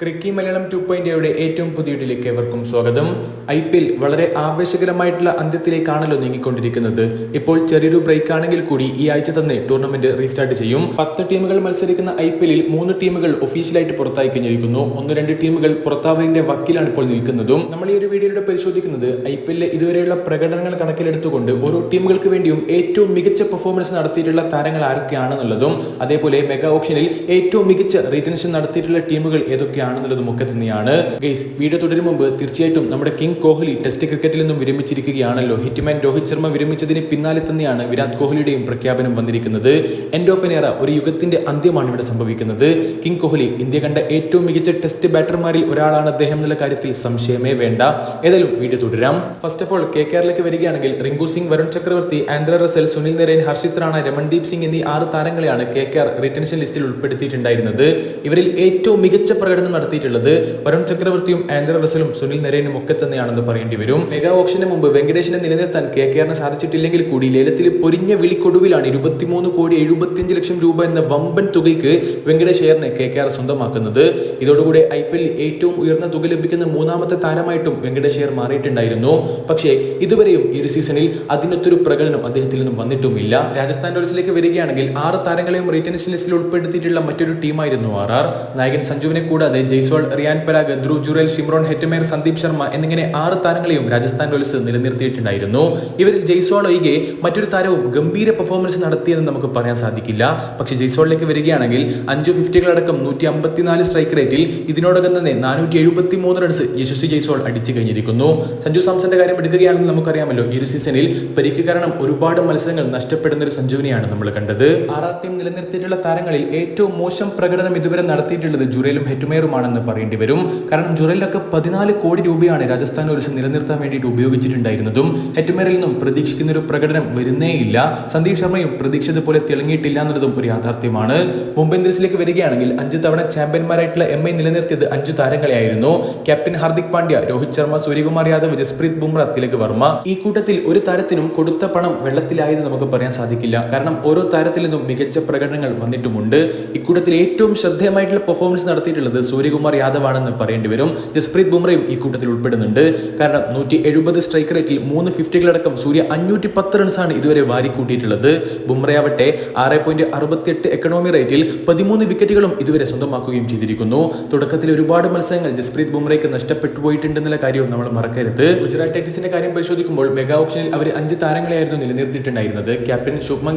ക്രിക്കി Malayalam two point എയുടെ ഏറ്റവും പുതിയ വീഡിയോയിലേക്ക് ഏവർക്കും സ്വാഗതം. ഐ പി എൽ വളരെ ആവേശകരമായിട്ടുള്ള അന്ത്യത്തിലേക്കാണല്ലോ നീങ്ങിക്കൊണ്ടിരിക്കുന്നത്. ഇപ്പോൾ ചെറിയൊരു ബ്രേക്ക് ആണെങ്കിൽ കൂടി ഈ ആഴ്ച തന്നെ ടൂർണമെന്റ് റീസ്റ്റാർട്ട് ചെയ്യും. പത്ത് ടീമുകൾ മത്സരിക്കുന്ന ഐ പി എല്ലിൽ മൂന്ന് ടീമുകൾ ഒഫീഷ്യലായിട്ട് പുറത്തായി കഴിഞ്ഞിരിക്കുന്നു. ഒന്ന് രണ്ട് ടീമുകൾ പുറത്താവലിന്റെ വക്കിലാണ് ഇപ്പോൾ നിൽക്കുന്നതും. നമ്മൾ ഈ ഒരു വീഡിയോയിലൂടെ പരിശോധിക്കുന്നത് ഐ പി എല്ലിലെ ഇതുവരെയുള്ള പ്രകടനങ്ങൾ കണക്കിലെടുത്തുകൊണ്ട് ഓരോ ടീമുകൾക്ക് വേണ്ടിയും ഏറ്റവും മികച്ച പെർഫോമൻസ് നടത്തിയിട്ടുള്ള താരങ്ങൾ ആരൊക്കെയാണെന്നുള്ളതും അതേപോലെ മെഗാ ഓപ്ഷനിൽ ഏറ്റവും മികച്ച റീറ്റൻഷൻ നടത്തിയിട്ടുള്ള ടീമുകൾ ഏതൊക്കെയാണെന്നുള്ളതും ഒക്കെ തന്നെയാണ്. ഗൈസ് വീഡിയോ തുടരും മുമ്പ് തീർച്ചയായിട്ടും നമ്മുടെ കിങ് കോഹ്ലി ടെസ്റ്റ് ക്രിക്കറ്റിൽ നിന്നും വിരമിച്ചിരിക്കുകയാണല്ലോ. ഹിറ്റ്മാൻ രോഹിത് ശർമ്മ വിരമിച്ചതിന് പിന്നാലെ തന്നെയാണ് വിരാട് കോഹ്ലിയുടെയും പ്രഖ്യാപനം വന്നിരിക്കുന്നത്. എൻഡ് ഓഫ് എൻ എറ ഒരു യുഗത്തിന്റെ അന്ത്യമാണ് ഇവിടെ സംഭവിക്കുന്നത്. കിങ് കോഹ്ലി ഇന്ത്യ കണ്ട ഏറ്റവും മികച്ച ടെസ്റ്റ് ബാറ്റർമാരിൽ ഒരാളാണ് അദ്ദേഹം എന്നുള്ള കാര്യത്തിൽ സംശയമേ വേണ്ട. ഏതായാലും വീഡിയോ തുടരാം. ഫസ്റ്റ് ഓഫ് ഓൾ കെ കെയറിലേക്ക് വരികയാണെങ്കിൽ റിങ്കു സിംഗ് വരുൺ ചക്രവർത്തി ആന്ദ്ര റസൽ സുനിൽ നരേൻ ഹർഷിത് റാണ രമൺദീപ് സിംഗ് എന്നീ ആറ് താരങ്ങളെയാണ് കെ കെ റിട്ടൻഷൻ ലിസ്റ്റിൽ ഉൾപ്പെടുത്തിയിട്ടുണ്ടായിരുന്നത്. ഇവരിൽ ഏറ്റവും മികച്ച പ്രകടനം നടത്തിയിട്ടുള്ളത് വരുൺ ചക്രവർത്തിയും ആൻഡ്ര റസലും സുനിൽ നരേനും ഒക്കെ തന്നെയാണെന്ന് പറയേണ്ടി വരും. മെഗാ ഓപ്ഷന് മുമ്പ് വെങ്കടേഷിനെ നിലനിർത്താൻ കെ കെ ആറിന് സാധിച്ചിട്ടില്ലെങ്കിൽ കൂടി ലേലത്തിൽ പൊരിഞ്ഞ വിളിക്കൊടുവിലാണ് ഇരുപത്തിമൂന്ന് കോടി എഴുപത്തിയഞ്ച് ലക്ഷം രൂപ എന്ന വമ്പൻ തുകയ്ക്ക് വെങ്കടേഷ് അയ്യറിനെ കെ കെ ആർ സ്വന്തമാക്കുന്നത്. ഇതോടുകൂടി ഐ പി എല്ലിൽ ഏറ്റവും ഉയർന്ന തുക ലഭിക്കുന്ന മൂന്നാമത്തെ താരമായിട്ടും വെങ്കടേഷ് അയ്യർ മാറിയിട്ടുണ്ടായിരുന്നു. പക്ഷേ ഇതുവരെയും ഒരു സീസണിൽ അതിനൊത്തൊരു പ്രകടനം അദ്ദേഹത്തിൽ നിന്നും വന്നിട്ടുമില്ല. രാജസ്ഥാൻ റോയൽസിലേക്ക് വരികയാണെങ്കിൽ ആറ് താരങ്ങളെയും റീറ്റൻഷൻ ലിസ്റ്റിൽ ഉൾപ്പെടുത്തിയിട്ടുള്ള മറ്റൊരു ടീമായിരുന്നു ആർ ആർ. നായകൻ സഞ്ജുവിനെ കൂടാതെ ജയ്സ്വാൾ റിയാൻ പരാഗ് ധ്രുവ് ജുറേൽ ഷിമ്രോൺ ഹെറ്റ്മേർ സന്ദീപ് ശർമ്മ എന്നിങ്ങനെ ആറ് താരങ്ങളെയും രാജസ്ഥാൻ റോയൽസ് നിലനിർത്തിയിട്ടുണ്ടായിരുന്നു. ഇവരിൽ ജയ്സ്വാൾ ഒഴികെ മറ്റൊരു താരവും ഗംഭീര പെർഫോമൻസ് നടത്തിയെന്ന് നമുക്ക് പറയാൻ സാധിക്കില്ല. പക്ഷേ ജയ്സ്വാളിലേക്ക് വരികയാണെങ്കിൽ അഞ്ചു ഫിഫ്റ്റികളടക്കം നൂറ്റി അമ്പത്തിനാല് സ്ട്രൈക്ക് റേറ്റിൽ ഇതിനോടകം തന്നെ നാനൂറ്റി എഴുപത്തി മൂന്ന് റൺസ് യശസ്വി ജയ്സ്വാൾ അടിച്ചു കഴിഞ്ഞിരിക്കുന്നു. സഞ്ജു സാംസന്റെ കാര്യം എടുക്കുകയാണെങ്കിൽ നമുക്കറിയാമല്ലോ. ഈ ഒരു സീസണിൽ പരിക്ക് കാരണം ഒരുപാട് മത്സരങ്ങൾ നഷ്ടപ്പെടുന്ന ഒരു സഞ്ജുവിനെയാണ് നമ്മൾ കണ്ടത്. ആർ ടീം നിലനിർത്തിയിട്ടുള്ള താരങ്ങളിൽ ഏറ്റവും മോശം പ്രകടനം ഇതുവരെ നടത്തിയിട്ടുള്ളത് ജുറേലും ഹെറ്റുമേറുമാണെന്ന് പറയേണ്ടി വരും. കാരണം ജുറയിലൊക്കെ പതിനാല് കോടി രൂപയാണ് രാജസ്ഥാൻ റോയൽസ് നിലനിർത്താൻ വേണ്ടിയിട്ട് ഉപയോഗിച്ചിട്ടുണ്ടായിരുന്നതും. ഹെറ്റ്മേറിൽ നിന്നും പ്രതീക്ഷിക്കുന്ന ഒരു പ്രകടനം വരുന്നേയില്ല സന്ദീപ് ശർമ്മയും പ്രതീക്ഷിച്ചതുപോലെ തിളങ്ങിയിട്ടില്ല എന്നുള്ളതും ഒരു യാഥാർത്ഥ്യമാണ്. മുംബൈ ഇന്ത്യൻസിലേക്ക് വരികയാണെങ്കിൽ അഞ്ച് തവണ ചാമ്പ്യന്മാരായിട്ടുള്ള എം ഐ നിലനിർത്തിയത് അഞ്ച് താരങ്ങളെയായിരുന്നു. ക്യാപ്റ്റൻ ഹാർദിക് പാണ്ഡ്യ രോഹിത് ശർമ്മ സൂര്യകുമാർ യാദവ് ജസ്പ്രീത് ബുംറ തിലക് വർമ്മ. ഈ കൂട്ടത്തിൽ ഒരു താരത്തിനും കൊടുത്ത പണം വെള്ളത്തിലായെന്ന് നമുക്ക് പറയാൻ സാധിക്കില്ല. കാരണം ഓരോ താരത്തിൽ നിന്നും മികച്ച പ്രകടനങ്ങൾ വന്നിട്ടുമുണ്ട്. ഇക്കൂട്ടത്തിൽ ഏറ്റവും ശ്രദ്ധേയമായിട്ടുള്ള പെർഫോമൻസ് നടത്തിയിട്ടുള്ളത് സൂര്യകുമാർ യാദവ് ആണെന്ന് പറയേണ്ടി വരും. ജസ്പ്രീത് ബുംറയും ഈ കൂട്ടത്തിൽ ഉൾപ്പെടുന്നുണ്ട്. കാരണം നൂറ്റി എഴുപത് സ്ട്രൈക്ക് റേറ്റിൽ മൂന്ന് ഫിഫ്റ്റികളടക്കം സൂര്യ അഞ്ഞൂറ്റി പത്ത് റൺസാണ് ഇതുവരെ വാരിക്കൂട്ടിയിട്ടുള്ളത്. ബുംറയാവട്ടെ ആറ് പോയിന്റ് അറുപത്തിയെട്ട് എക്കണോമി റേറ്റിൽ പതിമൂന്ന് വിക്കറ്റുകളും ഇതുവരെ സ്വന്തമാക്കുകയും ചെയ്തിരിക്കുന്നു. തുടക്കത്തിൽ ഒരുപാട് മത്സരങ്ങൾ ജസ്പ്രീത് ബുംറയ്ക്ക് നഷ്ടപ്പെട്ടു പോയിട്ടുണ്ടെന്നുള്ള കാര്യവും നമ്മൾ മറക്കരുത്. ഗുജറാത്ത് ടൈറ്റിസിന്റെ കാര്യം പരിശോധിക്കുമ്പോൾ മെഗാ ഓപ്ഷനിൽ അവർ അഞ്ച് താരങ്ങളെയായിരുന്നു നിലനിർത്തിയിട്ടുണ്ടായിരുന്നത്. ക്യാപ്റ്റൻ ശുഭ്മൻ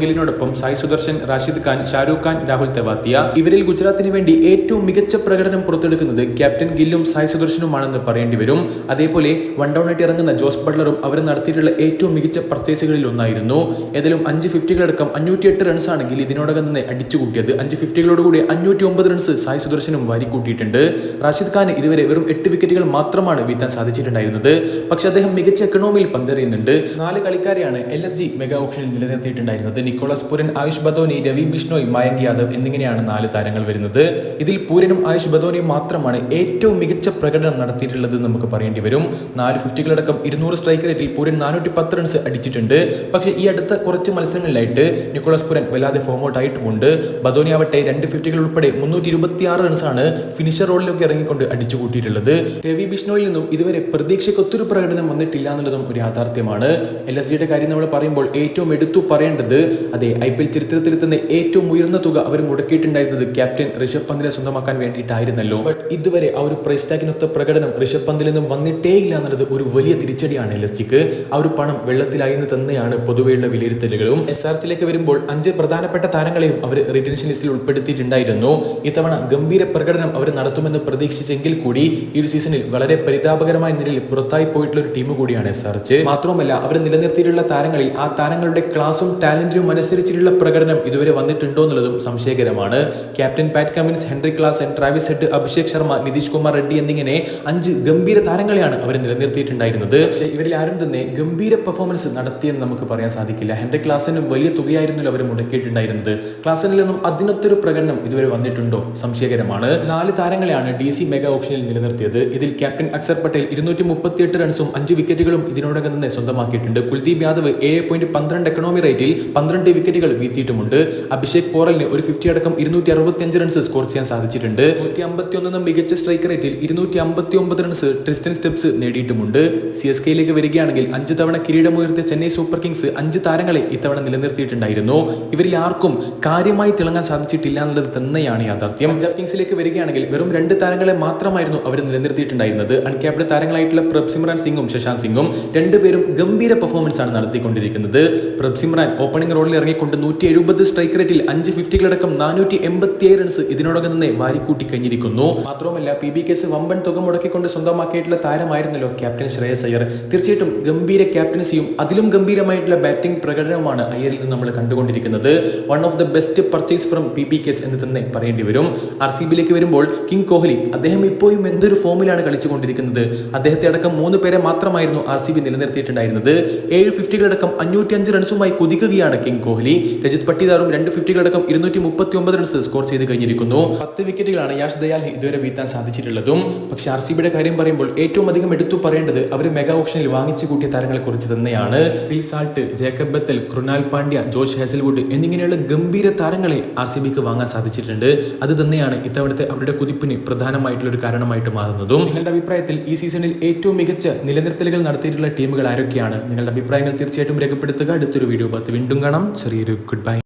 സായ് സുദർശൻ റാഷിദ് ഖാൻ ഷാരൂഖ് ഖാൻ രാഹുൽ തെവാത്തിയ. ഇവരിൽ ഗുജറാത്തിന് വേണ്ടി ഏറ്റവും മികച്ച പ്രകടനം പുറത്തെടുക്കുന്നത് ക്യാപ്റ്റൻ ഗില്ലും സായ് സുദർശനുമാണെന്ന് പറയേണ്ടി വരും. അതേപോലെ വൺ ഡൗൺ ആയിട്ട് ഇറങ്ങുന്ന ജോസ് ബട്ട്ലറും അവർ നടത്തിയിട്ടുള്ള ഏറ്റവും മികച്ച പർച്ചേസുകളിൽ ഒന്നായിരുന്നു. ഏതായാലും അഞ്ച് ഫിഫ്റ്റികളടക്കം അഞ്ഞൂറ്റി എട്ട് റൺസ് ആണെങ്കിൽ ഇതിനോടകം തന്നെ അടിച്ചു കൂട്ടിയത്. അഞ്ച് ഫിഫ്റ്റികളോടുകൂടി അഞ്ഞൂറ്റി ഒമ്പത് റൺസ് സായ് സുദർശനും വാരി കൂട്ടിയിട്ടുണ്ട് റാഷിദ് ഖാൻ ഇതുവരെ വെറും എട്ട് വിക്കറ്റുകൾ മാത്രമാണ് വീഴ്ത്താൻ സാധിച്ചിട്ടുണ്ടായിരുന്നത്. പക്ഷേ അദ്ദേഹം മികച്ച എക്കണോമിയിൽ പന്തെറിയുന്നുണ്ട്. നാല് കളിക്കാരെയാണ് എൽ എസ് ജി മെഗാ ഓപ്ഷനിൽ നിലനിർത്തിയിട്ടുണ്ടായിരുന്നത്. നിക്കോളസ് പുരൻ ആയുഷ് ബദോനി രവി ബിഷ്ണോയ് മയങ്ക് യാദവ് എന്നിങ്ങനെയാണ് നാല് താരങ്ങൾ വരുന്നത്. ഇതിൽ പൂരനും ആയുഷ് ബദോനിയും മാത്രമാണ് ഏറ്റവും മികച്ച പ്രകടനം നടത്തിയിട്ടുള്ളത് നമുക്ക് പറയേണ്ടി വരും. നാല് ഫിഫ്റ്റികളടക്കം ഇരുന്നൂറ് സ്ട്രൈക്ക് റേറ്റിൽ പൂരൻ നാനൂറ്റി പത്ത് റൺസ് അടിച്ചിട്ടുണ്ട്. പക്ഷേ ഈ അടുത്ത കുറച്ച് മത്സരങ്ങളിലായിട്ട് നിക്കോളസ് പുരൻ വല്ലാതെ ഫോം ഔട്ട് ആയിട്ടുമുണ്ട്. ബദോനി ആവട്ടെ രണ്ട് ഫിഫ്റ്റികൾ ഉൾപ്പെടെ മുന്നൂറ്റി ഇരുപത്തി ആറ് റൺസാണ് ഫിനിഷർ റോളിലൊക്കെ ഇറങ്ങിക്കൊണ്ട് അടിച്ചു കൂട്ടിയിട്ടുള്ളത് രവി ബിഷ്ണോയിൽ നിന്നും ഇതുവരെ പ്രതീക്ഷയ്ക്കൊത്തൊരു പ്രകടനം വന്നിട്ടില്ല എന്നുള്ളതും ഒരു യാഥാർത്ഥ്യമാണ്. എൽ എസ് ജിയുടെ കാര്യം നമ്മൾ പറയുമ്പോൾ ഏറ്റവും എടുത്തു പറയേണ്ടത് അതെ ഐ പി എൽ ചരിത്രത്തിൽ തന്നെ ഏറ്റവും ഉയർന്ന തുക അവർ മുടക്കിയിട്ടുണ്ടായിരുന്നത് ക്യാപ്റ്റൻ ഋഷഭ് പന്തിനെ സ്വന്തമാക്കാൻ വേണ്ടിയിട്ടായിരുന്നല്ലോ. ബട്ട് ഇതുവരെ ആ ഒരു പ്രൈസ് ടാഗിനൊത്ത പ്രകടനം ഋഷഭ് പന്തിൽ നിന്നും വന്നിട്ടേ ഇല്ല എന്നുള്ളത് ഒരു വലിയ തിരിച്ചടിയാണ് ജിക്ക് ആ ഒരു പണം വെള്ളത്തിലായി എന്ന് തന്നെയാണ് പൊതുവെയുള്ള വിലയിരുത്തലുകളും. എസ് ആർ സിയിലേക്ക് വരുമ്പോൾ അഞ്ച് പ്രധാനപ്പെട്ട താരങ്ങളെയും അവർ റിട്ടൻഷൻ ലിസ്റ്റിൽ ഉൾപ്പെടുത്തിയിട്ടുണ്ടായിരുന്നു. ഇത്തവണ ഗംഭീര പ്രകടനം അവർ നടത്തുമെന്ന് പ്രതീക്ഷിച്ചെങ്കിൽ കൂടി ഈ ഒരു സീസണിൽ വളരെ പരിതാപകരമായ നിലയിൽ പുറത്തായി പോയിട്ടുള്ള ഒരു ടീം കൂടിയാണ് എസ് ആർ മാത്രമല്ല അവർ നിലനിർത്തിയിട്ടുള്ള താരങ്ങളിൽ ആ താരങ്ങളുടെ ക്ലാസും ടാലന്റും അനുസരിച്ചിട്ടുള്ള പ്രകടനം ഇതുവരെ വന്നിട്ടുണ്ടോ എന്നുള്ളതും സംശയകരമാണ്. Captain Pat Cummins Henry Klaas and Travis Head Abhishek Sharma Nitish Kumar Reddy എന്നിങ്ങനെ അഞ്ച് ഗംഭീര താരങ്ങളെയാണ് അവർ നിലനിർത്തിയിട്ടുണ്ടായിരുന്നത്. പക്ഷേ ഇവരിൽ ആരും തന്നെ ഗംഭീര പെർഫോമൻസ് നടത്തിയെന്ന് നമുക്ക് പറയാൻ സാധിക്കില്ല. ഹെൻറി ക്ലാസനും വലിയ തുകയായിരുന്നല്ലോ അവർ മുടക്കിയിട്ടുണ്ടായിരുന്നത്. ക്ലാസനിൽ നിന്നും അതിനൊത്തൊരു പ്രകടനം ഇതുവരെ വന്നിട്ടുണ്ടോ? സംശയകരമാണ്. നാല് താരങ്ങളെയാണ് ഡി സി മെഗാ ഓപ്ഷനിൽ നിലനിർത്തിയത്. ഇതിൽ ക്യാപ്റ്റൻ അക്സർ പട്ടേൽ ഇരുന്നൂറ്റി മുപ്പത്തിയെട്ട് റൺസും അഞ്ച് വിക്കറ്റുകളും ഇതിനോടകം തന്നെ സ്വന്തമാക്കിയിട്ടുണ്ട്. കുൽദീപ് യാദവ് ഏഴ് പോയിന്റ് പന്ത്രണ്ട് എക്കണോമി റേറ്റിൽ പന്ത്രണ്ട് വിക്കറ്റുകൾ വീഴ്ത്തിയിട്ടുമുണ്ട്. അഭിഷേക് പോറലിന് ഒരു ഫിഫ്റ്റി അടക്കം ഇരുന്നൂറ്റി അറുപത്തിയഞ്ച് റൺസ് സ്കോർ ചെയ്യാൻ സാധിച്ചിട്ടുണ്ട്. നൂറ്റി എന്ന മികച്ച സ്ട്രൈക്ക് റേറ്റിൽ ഇരുന്നൂറ്റി അമ്പത്തി ഒമ്പത് റൺസ് ട്രിസ്റ്റൻ സ്റ്റെപ്സ് നേടിയിട്ടുമുണ്ട് സി എസ് കെയിലേക്ക് വരികയാണെങ്കിൽ അഞ്ച് തവണ കിരീടമുയർത്തിയ ചെന്നൈ സൂപ്പർ കിങ്സ് അഞ്ച് താരങ്ങളെ ഇത്തവണ നിലനിർത്തിയിട്ടുണ്ടായിരുന്നു. ഇവരിൽ ആർക്കും കാര്യമായി തിളങ്ങാൻ സാധിച്ചിട്ടില്ല എന്നുള്ളത് തന്നെയാണ് യാഥാർത്ഥ്യം. പഞ്ചാബ് കിങ്സിലേക്ക് വരികയാണെങ്കിൽ വെറും രണ്ട് താരങ്ങളെ മാത്രമായിരുന്നു അവർ നിലനിർത്തിയിട്ടുണ്ടായിരുന്നത്. അൺക്യാപ്ഡ് താരങ്ങളായിട്ടുള്ള പ്രഭ്സിമ്രാൻ സിംഗും ശശാന്ത് സിംഗും രണ്ടുപേരും ഗംഭീര പെർഫോമൻസ് ആണ് നടത്തിക്കൊണ്ടിരിക്കുന്നത്. പ്രഭ്സിമ്രാൻ ഓപ്പണിംഗ് റോളിൽ ഇറങ്ങിക്കൊണ്ട് നൂറ്റി എഴുപത് സ്ട്രൈക്ക് റേറ്റിൽ അഞ്ച് ഫിഫ്റ്റികളടക്കം നാനൂറ്റി എൺപത്തിയേഴ് റൺസ് ഇതിനോടകം തന്നെ വാരിക്കൂട്ടി കഴിഞ്ഞിരിക്കുന്നു മാത്രവുമല്ല പി ബി കേസ് വമ്പൻ തുക മുടക്കിക്കൊണ്ട് സ്വന്തമാക്കിയിട്ടുള്ള താരമായിരുന്നല്ലോ ക്യാപ്റ്റൻ ശ്രേയസ് അയ്യർ. തീർച്ചയായിട്ടും ഗംഭീര ക്യാപ്റ്റൻസിയും അതിലും ഗംഭീരമായിട്ടുള്ള ബാറ്റിംഗ് പ്രകടനവുമാണ് അയ്യറിൽ നിന്ന് നമ്മൾ കണ്ടുകൊണ്ടിരിക്കുന്നത്. One of the best purchase from P B case എന്ന് തന്നെ പറയേണ്ടി വരും. ആർ സി ബിയിലേക്ക് വരുമ്പോൾ കിങ് കോഹ്ലി അദ്ദേഹം ഇപ്പോഴും എന്തൊരു ഫോമിലാണ് കളിച്ചുകൊണ്ടിരിക്കുന്നത്. അദ്ദേഹത്തെ അടക്കം മൂന്ന് പേരെ മാത്രമായിരുന്നു ആർ സി ബി നിലനിർത്തിയിട്ടുണ്ടായിരുന്നത്. ഏഴ് ഫിഫ്റ്റികളടക്കം അഞ്ഞൂറ്റി അഞ്ച് റൺസുമായി കുതിക്കുകയാണ് കിങ് കോഹ്ലി. രജിത് പട്ടിദാറും രണ്ട് ഫിഫ്റ്റികളടക്കം ഇരുന്നൂറ്റി മുപ്പത്തി ഒമ്പത് റൺസ് സ്കോർ ചെയ്ത് കഴിഞ്ഞിരിക്കുന്നു. പത്ത് വിക്കറ്റുകളാണ് യാഷ് ദയാലിന് ഇതുവരെ വീഴ്ത്താൻ സാധിച്ചിട്ടുള്ളതും പക്ഷേ ആർ സി ബിയുടെ കാര്യം പറയുമ്പോൾ ഏറ്റവും അധികം എടുത്തു പറയേണ്ടത് അവർ മെഗാ ഓപ്ഷനിൽ വാങ്ങിച്ചു കൂട്ടിയ താരങ്ങളെ കുറിച്ച് തന്നെയാണ്. Phil Salt Jacob Bethell Krunal Pandya Josh Hazlewood എന്നിങ്ങനെയുള്ള ഗംഭീര താരങ്ങളെ ആർ സി ബിക്ക് വാങ്ങാൻ സാധിച്ചിട്ടുണ്ട്. അത് തന്നെയാണ് ഇത്തവണത്തെ അവരുടെ കുതിപ്പിന് പ്രധാനമായിട്ടുള്ള ഒരു കാരണമായിട്ട് മാറുന്നതും. നിങ്ങളുടെ അഭിപ്രായത്തിൽ ഈ സീസണിൽ ഏറ്റവും മികച്ച നിലനിർത്തലുകൾ നടത്തിയിട്ടുള്ള ടീമുകൾ ആരൊക്കെയാണ്? നിങ്ങളുടെ അഭിപ്രായങ്ങൾ തീർച്ചയായിട്ടും രേഖപ്പെടുത്തുക. അടുത്തൊരു വീഡിയോ പത്ത് വീണ്ടും കാണാം. ചെറിയൊരു ഗുഡ് ബൈ.